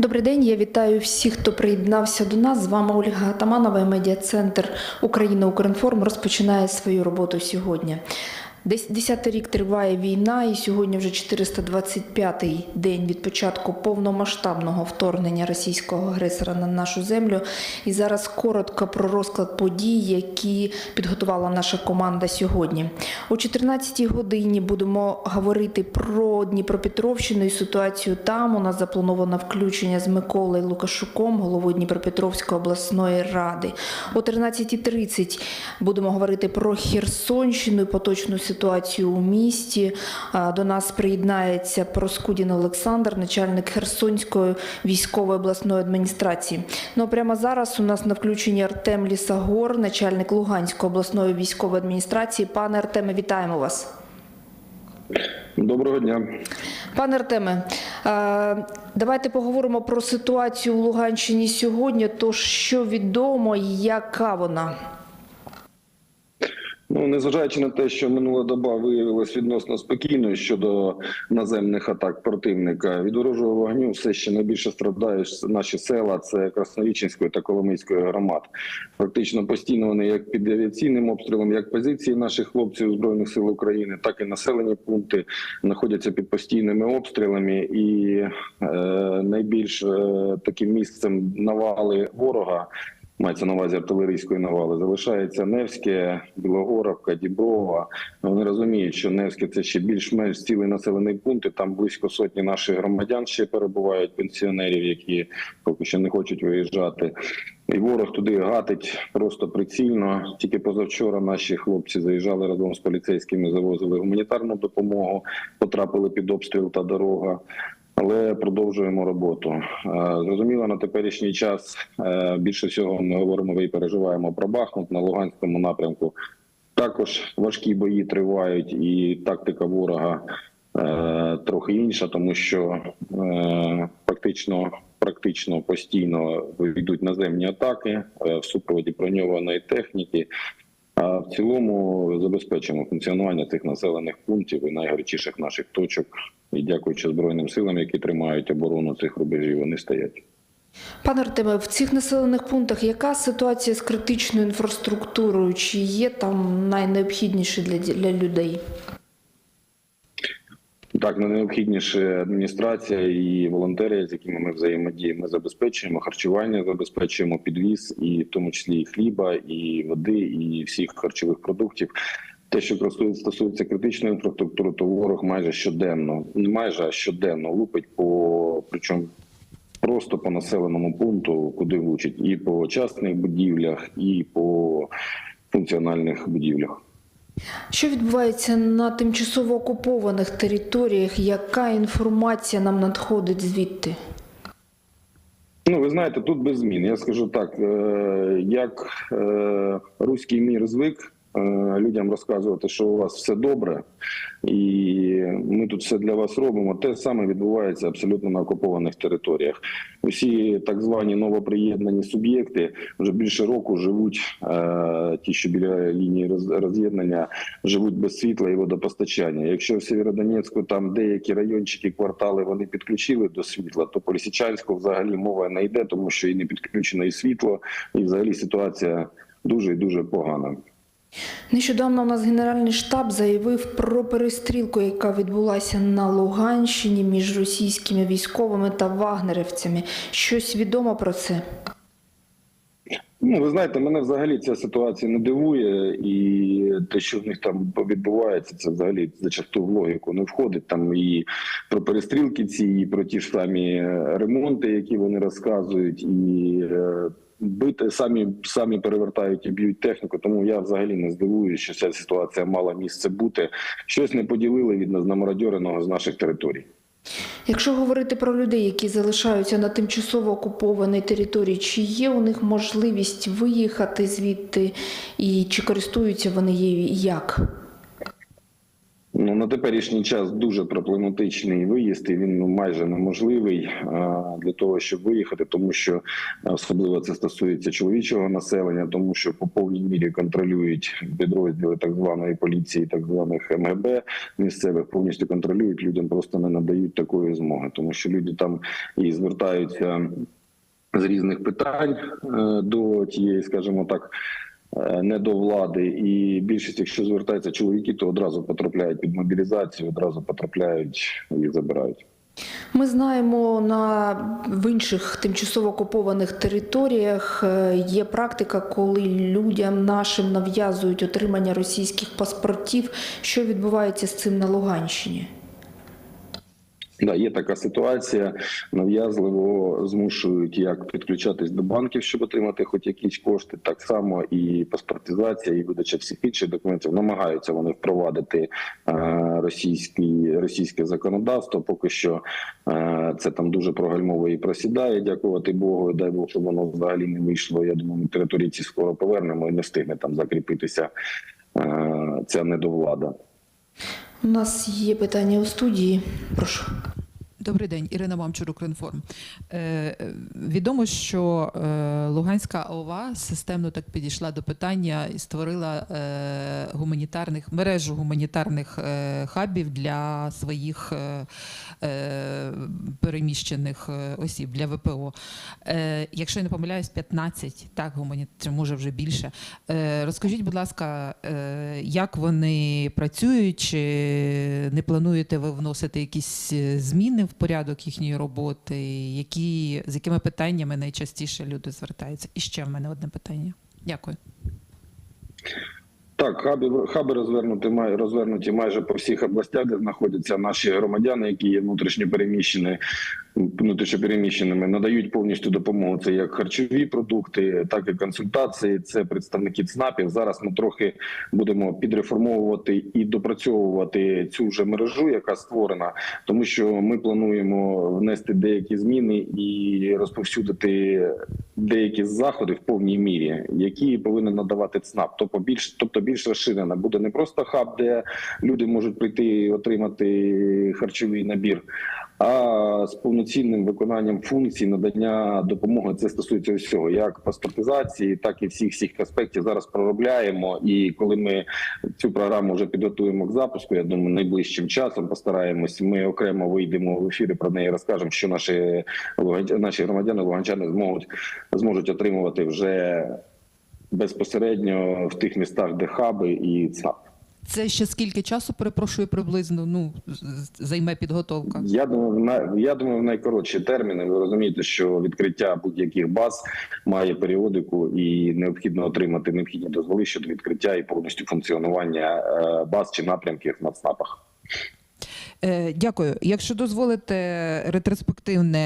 Добрий день. Я вітаю всіх, хто приєднався до нас. З вами Ольга Гатаманова. Медіа-центр Україна Укрінформ розпочинає свою роботу сьогодні. Десь десятий рік триває війна, і сьогодні вже 425-й день від початку повномасштабного вторгнення російського агресора на нашу землю. І зараз коротко про розклад подій, які підготувала наша команда сьогодні. О 14-й годині будемо говорити про Дніпропетровщину і ситуацію там. У нас заплановано включення з Миколою Лукашуком, головою Дніпропетровської обласної ради. О 13.30 будемо говорити про Херсонщину і поточну ситуацію у місті. До нас приєднається Проскудін Олександр, начальник Херсонської військової обласної адміністрації. Ну прямо зараз у нас на включенні Артем Лісагор, начальник Луганської обласної військової адміністрації. Пане Артеме, вітаємо вас. Доброго дня. Пане Артеме, давайте поговоримо про ситуацію у Луганщині сьогодні. Тож що відомо, і яка вона? Ну, незважаючи на те, що минула доба виявилась відносно спокійною щодо наземних атак противника, від ворожого вогню все ще найбільше страждають наші села. Це Красновічинської та Коломийської громад. Практично постійно вони як під авіаційним обстрілом, як позиції наших хлопців збройних сил України, так і населені пункти знаходяться під постійними обстрілами. І е, найбільш е, таким місцем навали ворога. Мається на увазі артилерійської навали. Залишається Невське, Білогоровка, Діброва. Вони розуміють, що Невське це ще більш-менш цілий населений пункт. і Там близько сотні наших громадян ще перебувають пенсіонерів, які поки що не хочуть виїжджати. І ворог туди гатить просто прицільно. Тільки позавчора наші хлопці заїжджали разом з поліцейськими, завозили гуманітарну допомогу, потрапили під обстріл та дорога. Але продовжуємо роботу. Е, Зрозуміло, на теперішній час е, більше всього ми говоримо і переживаємо про Бахмут на Луганському напрямку. Також важкі бої тривають, і тактика ворога е, трохи інша, тому що фактично практично постійно йдуть наземні атаки в супроводі броньованої техніки. А в цілому забезпечимо функціонування цих населених пунктів і найгарячіших наших точок. І дякуючи збройним силам, які тримають оборону цих рубежів, вони стоять. Пане Артеме, в цих населених пунктах яка ситуація з критичною інфраструктурою? Чи є там найнеобхідніше для, для людей? Так, найнеобхідніше адміністрація і волонтери, з якими ми взаємодіємо, ми забезпечуємо харчування, забезпечуємо підвіз, і в тому числі і хліба, і води, і всіх харчових продуктів. Те, що стосується, критичної інфраструктури, то ворог майже щоденно, не майже а щоденно лупить по причому просто по населеному пункту, куди влучить, і по частних будівлях, і по функціональних будівлях. Що відбувається на тимчасово окупованих територіях? Яка інформація нам надходить звідти? Ну, ви знаєте, тут без змін. Я скажу так: е, як е, руський мір звик людям розказувати, що у вас все добре, і ми тут все для вас робимо. Те саме відбувається абсолютно на окупованих територіях. Усі так звані новоприєднані суб'єкти вже більше року живуть. е, Ті, що біля лінії роз- роз'єднання, живуть без світла і водопостачання. Якщо в Сєвєродонецьку там деякі райончики, квартали вони підключили до світла, то по Лисичанську взагалі мова не йде, тому що і не підключено і світло, і взагалі ситуація дуже і дуже погана. Нещодавно у нас Генеральний штаб заявив про перестрілку, яка відбулася на Луганщині між російськими військовими та вагнерівцями. Щось відомо про це? Ну, ви знаєте, мене взагалі ця ситуація не дивує, і те, що в них там відбувається, це взагалі зачасту в логіку не входить. Там і про перестрілки ці, і про ті ж самі ремонти, які вони розказують, і е, бити самі самі перевертають і б'ють техніку. Тому я взагалі не здивуюся, що ця ситуація мала місце бути. Щось не поділили від намародьореного з наших територій. Якщо говорити про людей, які залишаються на тимчасово окупованій території, чи є у них можливість виїхати звідти і чи користуються вони її як? Ну, на теперішній час дуже проблематичний виїзд, і він ну, майже неможливий для того, щоб виїхати, тому що особливо це стосується чоловічого населення, тому що по повній мірі контролюють підрозділи так званої поліції, так званих МГБ місцевих, повністю контролюють людям, просто не надають такої змоги, тому що люди там і звертаються з різних питань е, до тієї, скажімо так. Е, Не до влади, і більшість, якщо звертаються чоловіки, то одразу потрапляють під мобілізацію, одразу потрапляють і забирають. Ми знаємо, на в інших тимчасово окупованих територіях е, є практика, коли людям нашим нав'язують отримання російських паспортів. Що відбувається з цим на Луганщині? Да, є така ситуація. Нав'язливо змушують як підключатись до банків, щоб отримати хоч якісь кошти. Так само і паспортизація, і видача всіх інших документів. Намагаються вони впровадити е, російські російське законодавство. Поки що е, це там дуже прогальмовує і просідає. Дякувати Богу. Дай Бог, щоб воно взагалі не вийшло. Я думаю, на території ці скоро повернемо і не встигне там закріпитися е, ця недовлада. У нас є питання у студії. Прошу. Добрий день, Ірина Мамчур, Укрінформ. Е, е, відомо, що е, Луганська ОВА системно так підійшла до питання і створила е, гуманітарних мережу гуманітарних е, хабів для своїх е, е, переміщених е, осіб для ВПО. Е, якщо я не помиляюсь, 15, так гумані... чи може вже більше. Е, розкажіть, будь ласка, е, як вони працюють, чи не плануєте ви вносити якісь зміни в порядок їхньої роботи? Які, з якими питаннями найчастіше люди звертаються? І ще в мене одне питання. Дякую. Так, хаби, хаби розвернуті, розвернуті майже по всіх областях, де знаходяться наші громадяни, які є внутрішньо переміщені, внутрішньо переміщеними, надають повністю допомогу. Це як харчові продукти, так і консультації. Це представники ЦНАПів. Зараз ми трохи будемо підреформовувати і допрацьовувати цю вже мережу, яка створена, тому що ми плануємо внести деякі зміни і розповсюдити деякі заходи в повній мірі, які повинен надавати ЦНАП. Тобто більш, тобто більш розширена буде не просто хаб, де люди можуть прийти і отримати харчовий набір. А з повноцінним виконанням функцій надання допомоги це стосується всього, як паспортизації, так і всіх всіх аспектів зараз проробляємо. І коли ми цю програму вже підготуємо к запуску, я думаю, найближчим часом постараємось. Ми окремо вийдемо в ефір і про неї розкажемо, що наші наші громадяни луганчани зможуть зможуть отримувати вже безпосередньо в тих містах, де хаби і ЦНАП. Це ще скільки часу, перепрошую, приблизно ну, займе підготовка? Я думаю, на я думаю, в найкоротші терміни. Ви розумієте, що відкриття будь-яких баз має періодику і необхідно отримати необхідні дозволи щодо відкриття і повністю функціонування е, баз чи напрямків на ЦНАПах. Е, Дякую. Якщо дозволите ретроспективне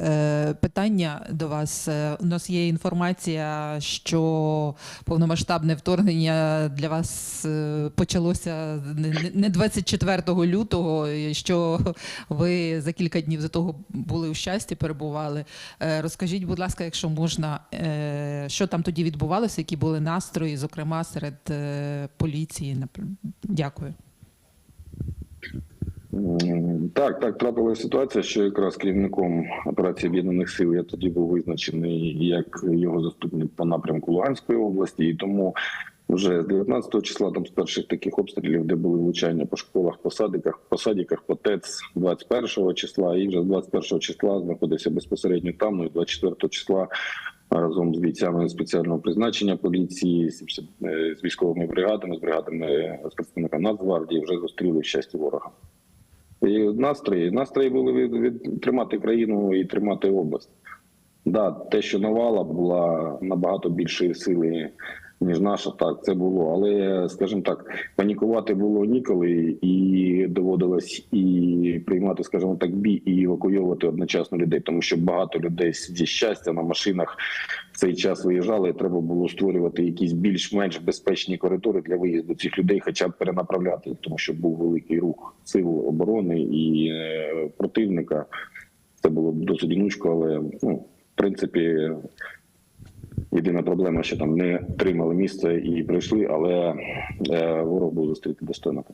е, питання до вас, Е, у нас є інформація, що повномасштабне вторгнення для вас почалося не- не- не 24 лютого, що ви за кілька днів до того були у щасті, перебували. Розкажіть, будь ласка, якщо можна, що там тоді відбувалося, які були настрої, зокрема серед поліції. Дякую. Так, так трапилася ситуація, що якраз керівником операції об'єднаних сил я тоді був визначений як його заступник по напрямку Луганської області, і тому вже з 19 числа, там з перших таких обстрілів, де були влучання по школах, по садиках, по ТЕЦ 21 числа, і вже з 21 числа знаходився безпосередньо там, ну і 24 числа разом з бійцями спеціального призначення поліції, з е, військовими бригадами, з бригадами з представниками Нацгвардії вже зустріли в щасті ворога. І настрої настрої були від, від тримати країну і тримати область. Да, те, що Навала була набагато більшої сили, ніж наша, так це було. Але, скажімо так, панікувати було ніколи, і доводилось і приймати, скажімо так, бій і евакуйовувати одночасно людей, тому що багато людей зі щастя на машинах в цей час виїжджали. і Треба було створювати якісь більш-менш безпечні коридори для виїзду цих людей, хоча б перенаправляти, тому що був великий рух сил оборони і е, противника. Це було досить гнучко, але ну, принципі. Єдина проблема, що там не тримали місце і прийшли, але е, ворог був зустріти достойно.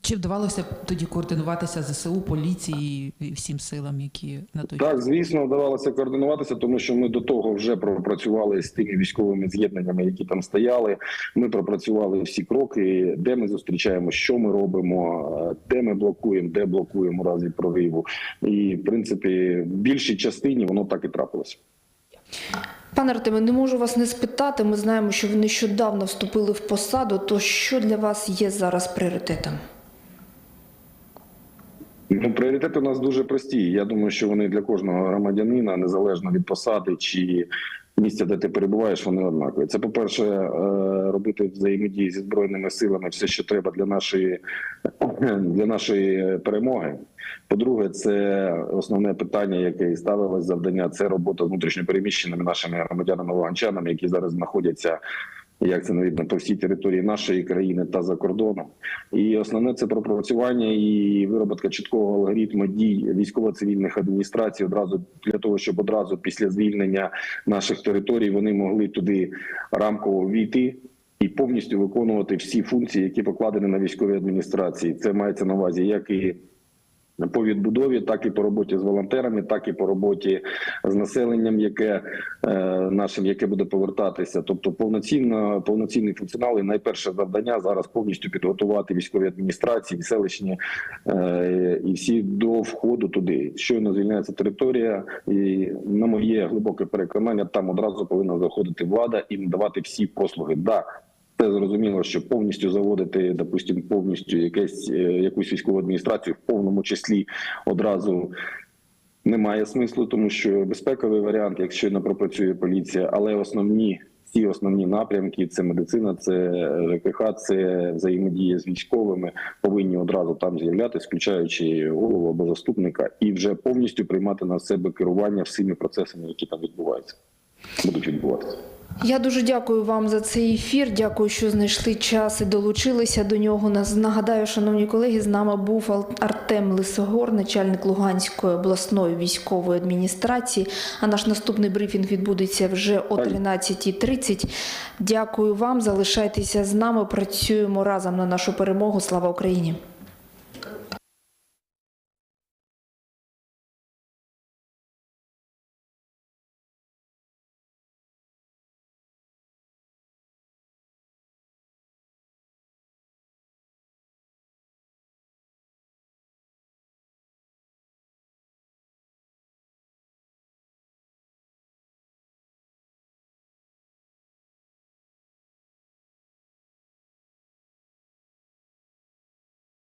Чи вдавалося тоді координуватися ЗСУ, поліції і всім силам, які на той Так, звісно, вдавалося координуватися, тому що ми до того вже пропрацювали з тими військовими з'єднаннями, які там стояли. Ми пропрацювали всі кроки, де ми зустрічаємо, що ми робимо, е, де ми блокуємо, де блокуємо у разі прориву. І в принципі, в більшій частині воно так і трапилося. Пане Артеме, не можу вас не спитати. Ми знаємо, що ви нещодавно вступили в посаду. То що для вас є зараз пріоритетом? Ну, пріоритети у нас дуже прості. Я думаю, що вони для кожного громадянина, незалежно від посади чи місця, де ти перебуваєш, вони однакові. Це, по-перше, е, робити взаємодії зі збройними силами все, що треба для нашої для нашої перемоги. По-друге, це основне питання, яке і ставилось завдання. Це робота з внутрішньопереміщеними нашими громадянами луганчанами, які зараз знаходяться. Як це не видно по всій території нашої країни та за кордоном, і основне це пропрацювання і вироботка чіткого алгоритму дій військово-цивільних адміністрацій одразу для того, щоб одразу після звільнення наших територій вони могли туди рамково війти і повністю виконувати всі функції, які покладені на військові адміністрації. Це мається на увазі, як і по відбудові, так і по роботі з волонтерами, так і по роботі з населенням, яке е, нашим, яке буде повертатися. Тобто, повноцінно повноцінний функціонал і найперше завдання зараз повністю підготувати військові адміністрації, селищні е, і всі до входу туди. Щойно звільняється територія, і на моє глибоке переконання, там одразу повинна заходити влада і надавати всі послуги. Да, це зрозуміло, що повністю заводити, допустимо, повністю якесь е, якусь військову адміністрацію в повному числі одразу. Немає смислу, тому що безпековий варіант, якщо не пропрацює поліція, але основні ці основні напрямки це медицина, це ЖКХ, це взаємодія з військовими, повинні одразу там з'являтися, включаючи голову або заступника, і вже повністю приймати на себе керування всіми процесами, які там відбуваються, будуть відбуватися. Я дуже дякую вам за цей ефір. Дякую, що знайшли час і долучилися до нього. Нагадаю, шановні колеги, з нами був Артем Лисогор, начальник Луганської обласної військової адміністрації. А наш наступний брифінг відбудеться вже о 13.30. Дякую вам. Залишайтеся з нами. Працюємо разом на нашу перемогу. Слава Україні!